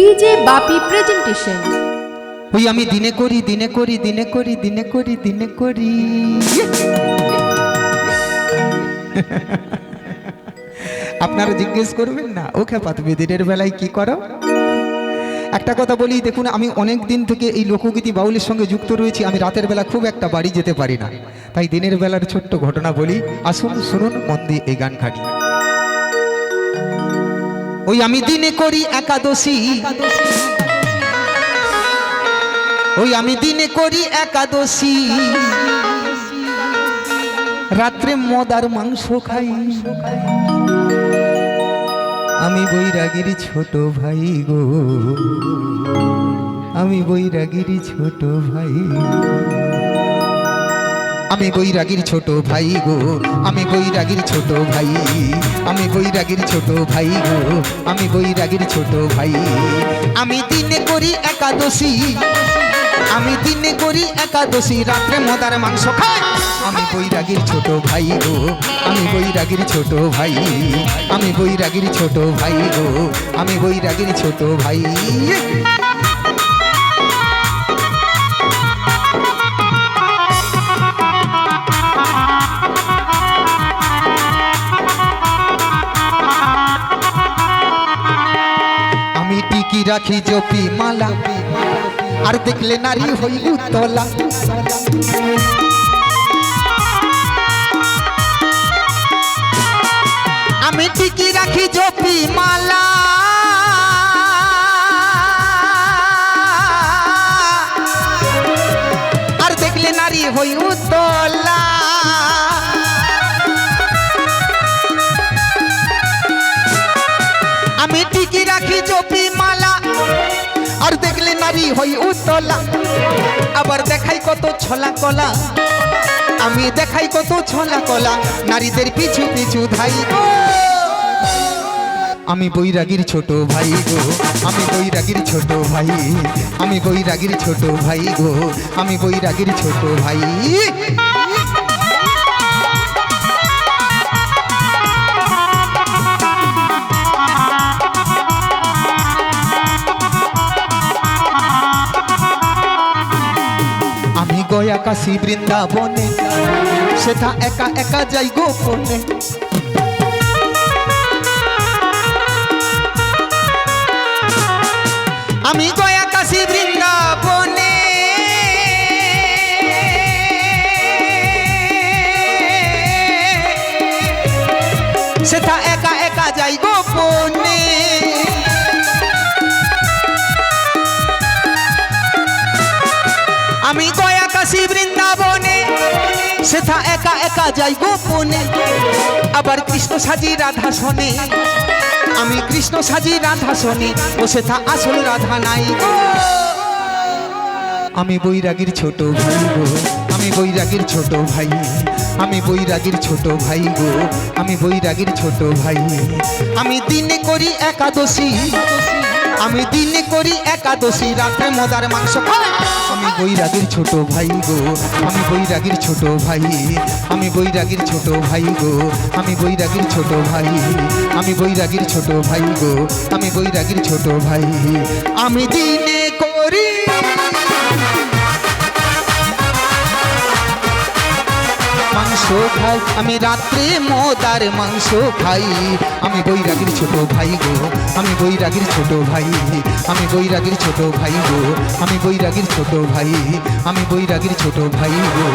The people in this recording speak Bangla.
ডিজে বাপি প্রেজেন্টেশন ওই আমি দিনে করি দিনে করি দিনে করি দিনে করি দিনে করি। আপনারা জিজ্ঞেস করবেন না, ও খেপা দিনের বেলায় কি করো? একটা কথা বলি, দেখুন, আমি অনেক দিন থেকে এই লোকগীতি বাউলের সঙ্গে যুক্ত রয়েছি, আমি রাতের বেলা খুব একটা বাড়ি যেতে পারি না। তাই দিনের বেলার ছোট্ট ঘটনা বলি, আসুন শুনুন মন দিয়ে এই গান খাটি ওই আমি দিনে করি একাদশী। ওই আমি দিনে করি একাদশী। রাত্রে মদ আর মাংস খাই। আমি বৈরাগীর ছোট ভাই গো। আমি বৈরাগীর ছোট ভাই। আমি বৈরাগীর ছোট ভাই গো, আমি বৈরাগীর ছোট ভাই, আমি বৈরাগীর ছোট ভাই গো, আমি বৈরাগীর ছোট ভাই। আমি দিনে করি একাদশী, আমি দিনে করি একাদশী, রাত্রে মদার মাংস খাই। আমি বৈরাগীর ছোট ভাই গো, আমি বৈরাগীর ছোট ভাই, আমি বৈরাগীর ছোট ভাই গো, আমি বৈরাগীর ছোট ভাই। রাখি জপি মালা। আর দেখলে নারী হই উতলা। আমি টিকি রাখি জপি মালা। আর দেখলে নারী হই উতলা। হই উতলা। আবার দেখাই কত ছলা কলা। আমি দেখাই কত ছলা কলা। নারীদের পিছু পিছু ধাই। আমি বৈরাগীর ছোট ভাই গো। আমি বৈরাগীর ছোট ভাই। আমি বৈরাগীর ছোট ভাই গো। আমি বৈরাগীর ছোট ভাই। আমি গয়া কাশী বৃন্দাবনে সেটা একা একা যাই গোপনে আমি গয়া কাশী বৃন্দাবনে সেটা একা একা যাই গোপনে আমি গয়া কাশী বৃন্দাবনে, সেথা একা একা যাই গোপনে আবার কৃষ্ণ সাজি রাধা শোনে আমি কৃষ্ণ সাজি রাধা শোনে ও সেথা আসল রাধা নাই আমি বৈরাগীর ছোট ভাই গো, আমি বৈরাগীর ছোট ভাই, আমি বৈরাগীর ছোট ভাই গো, আমি বৈরাগীর ছোট ভাই। আমি দিনে করি একাদশী, আমি দিনে করি একাদশী, রাত্রে মদার মাংস খাই। আমি বৈরাগীর ছোট ভাই গো, আমি বৈরাগীর ছোট ভাই, আমি বৈরাগীর ছোট ভাই গো, আমি বৈরাগীর ছোট ভাই, আমি বৈরাগীর ছোট ভাই গো, আমি বৈরাগীর ছোট ভাই। আমি দিনে করি মাংস খাই। আমি রাত্রে মদার মাংস খাই। আমি বৈরাগীর ছোট ভাই গো, আমি বৈরাগীর ছোট ভাই। আমি বৈরাগীর ছোট ভাই গো, আমি বৈরাগীর ছোট ভাই। আমি বৈরাগীর ছোট ভাই গো।